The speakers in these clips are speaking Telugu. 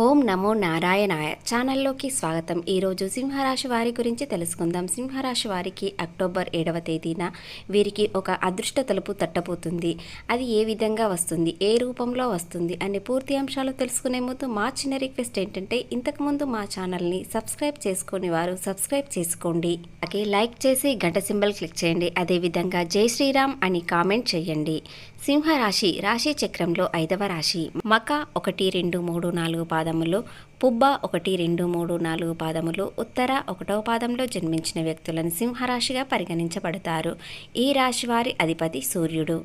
ఓం నమో నారాయణాయ ఛానల్లోకి స్వాగతం. ఈరోజు సింహరాశి వారి గురించి తెలుసుకుందాం. సింహరాశి వారికి అక్టోబర్ ఏడవ తేదీన వీరికి ఒక అదృష్ట తలుపు తట్టబోతుంది. అది ఏ విధంగా వస్తుంది? ఏ రూపంలో వస్తుంది? అనే పూర్తి అంశాలు తెలుసుకునే ముందు మా చిన్న రిక్వెస్ట్ ఏంటంటే ఇంతకుముందు మా ఛానల్ని సబ్స్క్రైబ్ చేసుకుని వారు సబ్స్క్రైబ్ చేసుకోండి. అలాగే లైక్ చేసి గంట సింబల్ క్లిక్ చేయండి. అదేవిధంగా జై శ్రీరామ్ అని కామెంట్ చేయండి. సింహరాశి రాశి చక్రంలో ఐదవ రాశి. మక ఒకటి రెండు మూడు నాలుగు పాదములు పుబ్బ ఒకటి రెండు మూడు నాలుగు పాదములు ఉత్తర ఒకటవ పాదంలో జన్మించిన వ్యక్తులను సింహరాశిగా పరిగణించబడతారు. ఈ రాశి వారి అధిపతి సూర్యుడు.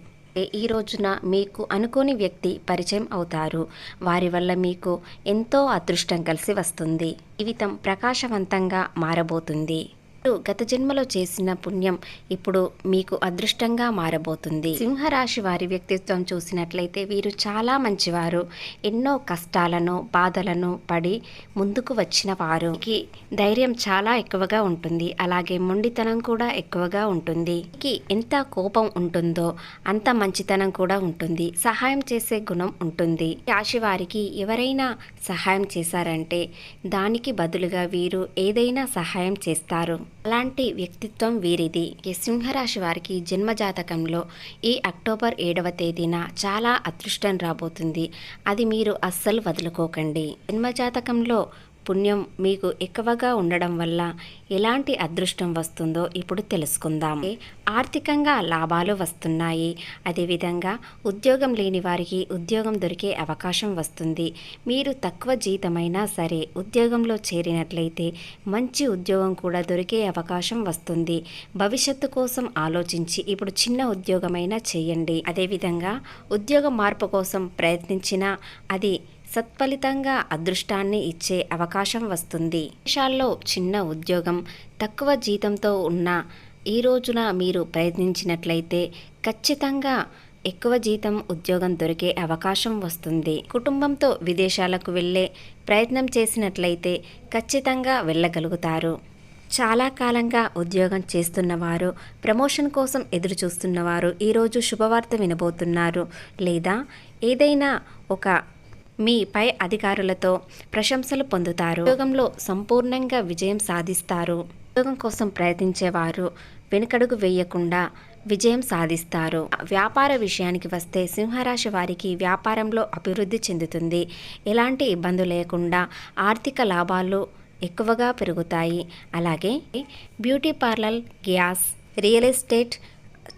ఈ రోజున మీకు అనుకోని వ్యక్తి పరిచయం అవుతారు. వారి వల్ల మీకు ఎంతో అదృష్టం కలిసి వస్తుంది. జీవితం ప్రకాశవంతంగా మారబోతుంది. మీరు గత జన్మలో చేసిన పుణ్యం ఇప్పుడు మీకు అదృష్టంగా మారబోతుంది. సింహరాశి వారి వ్యక్తిత్వం చూసినట్లయితే వీరు చాలా మంచివారు. ఎన్నో కష్టాలను బాధలను పడి ముందుకు వచ్చిన వారికి ధైర్యం చాలా ఎక్కువగా ఉంటుంది. అలాగే మొండితనం కూడా ఎక్కువగా ఉంటుంది. ఎంత కోపం ఉంటుందో అంత మంచితనం కూడా ఉంటుంది. సహాయం చేసే గుణం ఉంటుంది. రాశి వారికి ఎవరైనా సహాయం చేశారంటే దానికి బదులుగా వీరు ఏదైనా సహాయం చేస్తారు. అలాంటి వ్యక్తిత్వం వీరిది. ఈ సింహరాశి వారికి జన్మజాతకంలో ఈ అక్టోబర్ ఏడవ తేదీన చాలా అదృష్టం రాబోతుంది. అది మీరు అస్సలు వదులుకోకండి. జన్మజాతకంలో పుణ్యం మీకు ఎక్కువగా ఉండడం వల్ల ఎలాంటి అదృష్టం వస్తుందో ఇప్పుడు తెలుసుకుందాం. ఆర్థికంగా లాభాలు వస్తున్నాయి. అదేవిధంగా ఉద్యోగం లేని వారికి ఉద్యోగం దొరికే అవకాశం వస్తుంది. మీరు తక్కువ జీతమైనా సరే ఉద్యోగంలో చేరినట్లయితే మంచి ఉద్యోగం కూడా దొరికే అవకాశం వస్తుంది. భవిష్యత్తు కోసం ఆలోచించి ఇప్పుడు చిన్న ఉద్యోగమైనా చేయండి. అదేవిధంగా ఉద్యోగ మార్పు కోసం ప్రయత్నించినా అది సత్ఫలితంగా అదృష్టాన్ని ఇచ్చే అవకాశం వస్తుంది. దేశాల్లో చిన్న ఉద్యోగం తక్కువ జీతంతో ఉన్న ఈ రోజున మీరు ప్రయత్నించినట్లయితే ఖచ్చితంగా ఎక్కువ జీతం ఉద్యోగం దొరికే అవకాశం వస్తుంది. కుటుంబంతో విదేశాలకు వెళ్ళే ప్రయత్నం చేసినట్లయితే ఖచ్చితంగా వెళ్ళగలుగుతారు. చాలా కాలంగా ఉద్యోగం చేస్తున్నవారు ప్రమోషన్ కోసం ఎదురు చూస్తున్నవారు ఈరోజు శుభవార్త వినబోతున్నారు. లేదా ఏదైనా ఒక మీ పై అధికారులతో ప్రశంసలు పొందుతారు. ఉద్యోగంలో సంపూర్ణంగా విజయం సాధిస్తారు. ఉద్యోగం కోసం ప్రయత్నించేవారు వెనుకడుగు వేయకుండా విజయం సాధిస్తారు. వ్యాపార విషయానికి వస్తే సింహరాశి వారికి వ్యాపారంలో అభివృద్ధి చెందుతుంది. ఎలాంటి ఇబ్బంది లేకుండా ఆర్థిక లాభాలు ఎక్కువగా పెరుగుతాయి. అలాగే beauty parlour gas real estate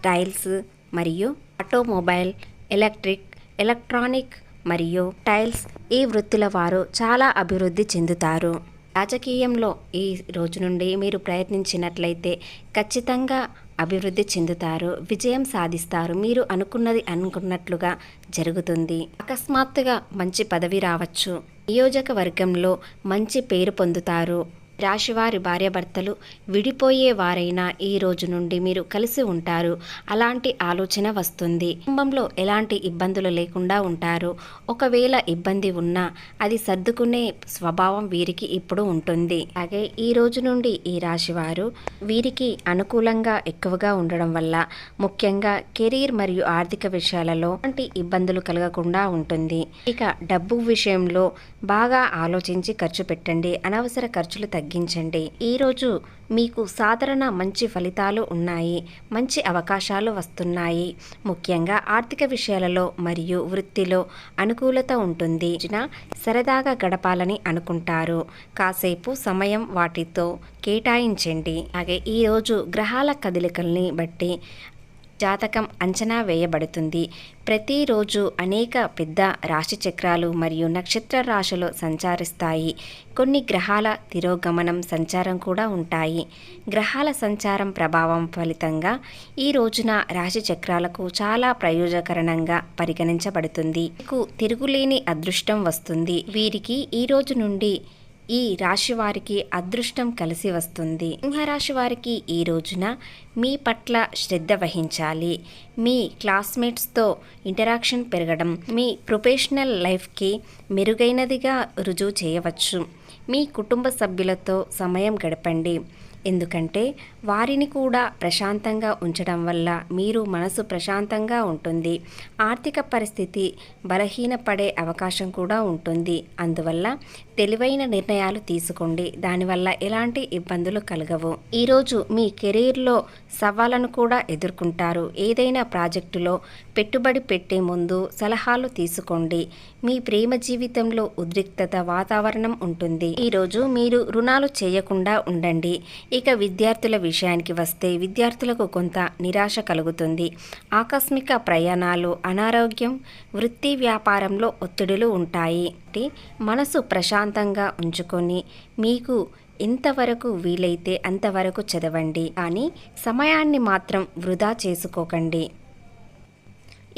tiles మరియు ఆటోమొబైల్ ఎలక్ట్రిక్ ఎలక్ట్రానిక్ మరియు టైల్స్ ఈ వృత్తుల వారు చాలా అభివృద్ధి చెందుతారు. రాజకీయంలో ఈ రోజు నుండి మీరు ప్రయత్నించినట్లయితే ఖచ్చితంగా అభివృద్ధి చెందుతారు విజయం సాధిస్తారు. మీరు అనుకున్నది అనుకున్నట్లుగా జరుగుతుంది. అకస్మాత్తుగా మంచి పదవి రావచ్చు. నియోజకవర్గంలో మంచి పేరు పొందుతారు. రాశివారి భార్యాభర్తలు విడిపోయే వారైనా ఈ రోజు నుండి మీరు కలిసి ఉంటారు. అలాంటి ఆలోచన వస్తుంది. కుటుంబంలో ఎలాంటి ఇబ్బందులు లేకుండా ఉంటారు. ఒకవేళ ఇబ్బంది ఉన్నా అది సర్దుకునే స్వభావం వీరికి ఇప్పుడు ఉంటుంది. అలాగే ఈ రోజు నుండి ఈ రాశివారు వీరికి అనుకూలంగా ఎక్కువగా ఉండడం వల్ల ముఖ్యంగా కెరీర్ మరియు ఆర్థిక విషయాలలో వంటి ఇబ్బందులు కలగకుండా ఉంటుంది. ఇక డబ్బు విషయంలో బాగా ఆలోచించి ఖర్చు పెట్టండి. అనవసర ఖర్చులు తగ్గి తగ్గించండి. ఈరోజు మీకు సాధారణ మంచి ఫలితాలు ఉన్నాయి. మంచి అవకాశాలు వస్తున్నాయి. ముఖ్యంగా ఆర్థిక విషయాలలో మరియు వృత్తిలో అనుకూలత ఉంటుంది. సరదాగా గడపాలని అనుకుంటారు. కాసేపు సమయం వాటితో కేటాయించండి. అలాగే ఈరోజు గ్రహాల కదలికల్ని బట్టి జాతకం అంచనా వేయబడుతుంది. ప్రతిరోజు అనేక పెద్ద రాశి చక్రాలు మరియు నక్షత్ర రాశులు సంచరిస్తాయి. కొన్ని గ్రహాల తిరోగమనం సంచారం కూడా ఉంటాయి. గ్రహాల సంచారం ప్రభావం ఫలితంగా ఈ రోజున రాశి చక్రాలకు చాలా ప్రయోజకరణంగా పరిగణించబడుతుంది. మీకు తిరుగులేని అదృష్టం వస్తుంది. వీరికి ఈ రోజు నుండి ఈ రాశి వారికి అదృష్టం కలిసి వస్తుంది. సింహరాశి వారికి ఈ రోజున మీ పట్ల శ్రద్ధ వహించాలి. మీ క్లాస్మేట్స్తో ఇంటరాక్షన్ పెరగడం మీ ప్రొఫెషనల్ లైఫ్కి మెరుగైనదిగా రుజువు చేయవచ్చు. మీ కుటుంబ సభ్యులతో సమయం గడపండి. ఎందుకంటే వారిని కూడా ప్రశాంతంగా ఉంచడం వల్ల మీరు మనసు ప్రశాంతంగా ఉంటుంది. ఆర్థిక పరిస్థితి బలహీనపడే అవకాశం కూడా ఉంటుంది. అందువల్ల తెలివైన నిర్ణయాలు తీసుకోండి. దానివల్ల ఎలాంటి ఇబ్బందులు కలగవు. ఈరోజు మీ కెరీర్లో సవాళ్ళను కూడా ఎదుర్కొంటారు. ఏదైనా ప్రాజెక్టులో పెట్టుబడి పెట్టే ముందు సలహాలు తీసుకోండి. మీ ప్రేమ జీవితంలో ఉద్రిక్తత వాతావరణం ఉంటుంది. ఈరోజు మీరు రుణాలు చేయకుండా ఉండండి. ఇక విద్యార్థుల విషయానికి వస్తే విద్యార్థులకు కొంత నిరాశ కలుగుతుంది. ఆకస్మిక ప్రయాణాలు అనారోగ్యం వృత్తి వ్యాపారంలో ఒత్తిడులు ఉంటాయి. మనసు ప్రశాంతంగా ఉంచుకొని మీకు ఎంతవరకు వీలైతే అంతవరకు చదవండి. కానీ సమయాన్ని మాత్రం వృధా చేసుకోకండి.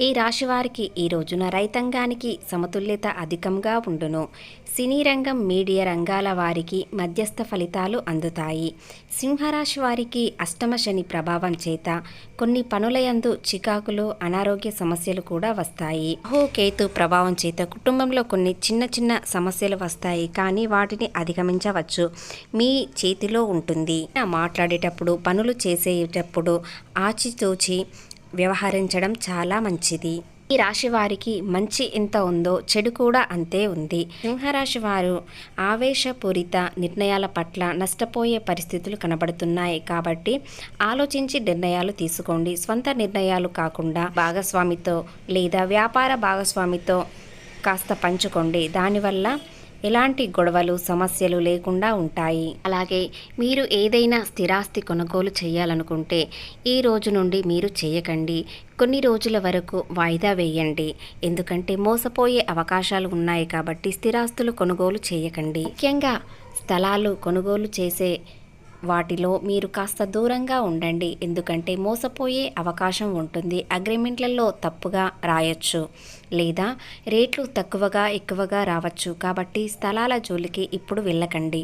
ఈ రాశి వారికి ఈ రోజున రైతాంగానికి సమతుల్యత అధికంగా ఉండును. సినీ రంగం మీడియా రంగాల వారికి మధ్యస్థ ఫలితాలు అందుతాయి. సింహరాశి వారికి అష్టమ శని ప్రభావం చేత కొన్ని పనులయందు చికాకులు అనారోగ్య సమస్యలు కూడా వస్తాయి. హో కేతు ప్రభావం చేత కుటుంబంలో కొన్ని చిన్న చిన్న సమస్యలు వస్తాయి. కానీ వాటిని అధిగమించవచ్చు. మీ చేతిలో ఉంటుంది. మాట్లాడేటప్పుడు పనులు చేసేటప్పుడు ఆచితూచి వ్యవహరించడం చాలా మంచిది. ఈ రాశి వారికి మంచి ఎంత ఉందో చెడు కూడా అంతే ఉంది. సింహరాశి వారు ఆవేశపూరిత నిర్ణయాల పట్ల నష్టపోయే పరిస్థితులు కనబడుతున్నాయి కాబట్టి ఆలోచించి నిర్ణయాలు తీసుకోండి. స్వంత నిర్ణయాలు కాకుండా భాగస్వామితో లేదా వ్యాపార భాగస్వామితో కాస్త పంచుకోండి. దానివల్ల ఎలాంటి గొడవలు సమస్యలు లేకుండా ఉంటాయి. అలాగే మీరు ఏదైనా స్థిరాస్తి కొనుగోలు చేయాలనుకుంటే ఈ రోజు నుండి మీరు చేయకండి. కొన్ని రోజుల వరకు వాయిదా వేయండి. ఎందుకంటే మోసపోయే అవకాశాలు ఉన్నాయి కాబట్టి స్థిరాస్తులు కొనుగోలు చేయకండి. ముఖ్యంగా స్థలాలు కొనుగోలు చేసే వాటిలో మీరు కాస్త దూరంగా ఉండండి ఎందుకంటే మోసపోయే అవకాశం ఉంటుంది. అగ్రిమెంట్లలో తప్పుగా రాయొచ్చు లేదా రేట్లు తక్కువగా ఎక్కువగా రావచ్చు. కాబట్టి స్థలాల జోలికి ఇప్పుడు వెళ్ళకండి.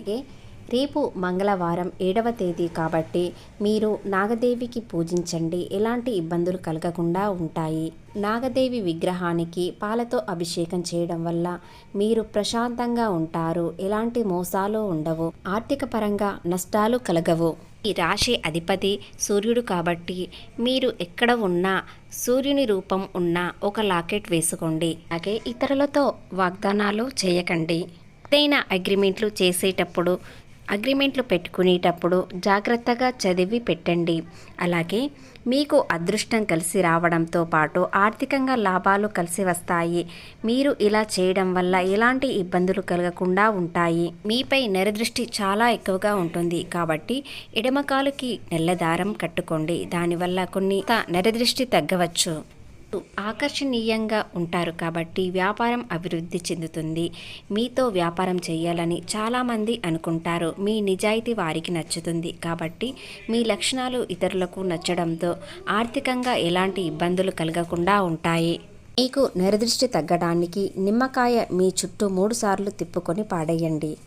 రేపు మంగళవారం ఏడవ తేదీ కాబట్టి మీరు నాగదేవికి పూజించండి. ఎలాంటి ఇబ్బందులు కలగకుండా ఉంటాయి. నాగదేవి విగ్రహానికి పాలతో అభిషేకం చేయడం వల్ల మీరు ప్రశాంతంగా ఉంటారు. ఎలాంటి మోసాలు ఉండవు. ఆర్థిక పరంగా నష్టాలు కలగవు. ఈ రాశి అధిపతి సూర్యుడు కాబట్టి మీరు ఎక్కడ ఉన్నా సూర్యుని రూపం ఉన్న ఒక లాకెట్ వేసుకోండి. అలాగే ఇతరులతో వాగ్దానాలు చేయకండి. ఏదైనా అగ్రిమెంట్లు చేసేటప్పుడు అగ్రిమెంట్లు పెట్టుకునేటప్పుడు జాగ్రత్తగా చదివి పెట్టండి. అలాగే మీకు అదృష్టం కలిసి రావడంతో పాటు ఆర్థికంగా లాభాలు కలిసి వస్తాయి. మీరు ఇలా చేయడం వల్ల ఎలాంటి ఇబ్బందులు కలగకుండా ఉంటాయి. మీపై నెరదృష్టి చాలా ఎక్కువగా ఉంటుంది. కాబట్టి ఎడమకాలుకి నెల్లదారం కట్టుకోండి. దానివల్ల కొన్ని నెరదృష్టి తగ్గవచ్చు. ఆకర్షణీయంగా ఉంటారు కాబట్టి వ్యాపారం అభివృద్ధి చెందుతుంది. మీతో వ్యాపారం చేయాలని చాలామంది అనుకుంటారు. మీ నిజాయితీ వారికి నచ్చుతుంది కాబట్టి మీ లక్షణాలు ఇతరులకు నచ్చడంతో ఆర్థికంగా ఎలాంటి ఇబ్బందులు కలగకుండా ఉంటాయి. మీకు నిరదృష్టి తగ్గడానికి నిమ్మకాయ మీ చుట్టూ మూడుసార్లు తిప్పుకొని పాడేయండి.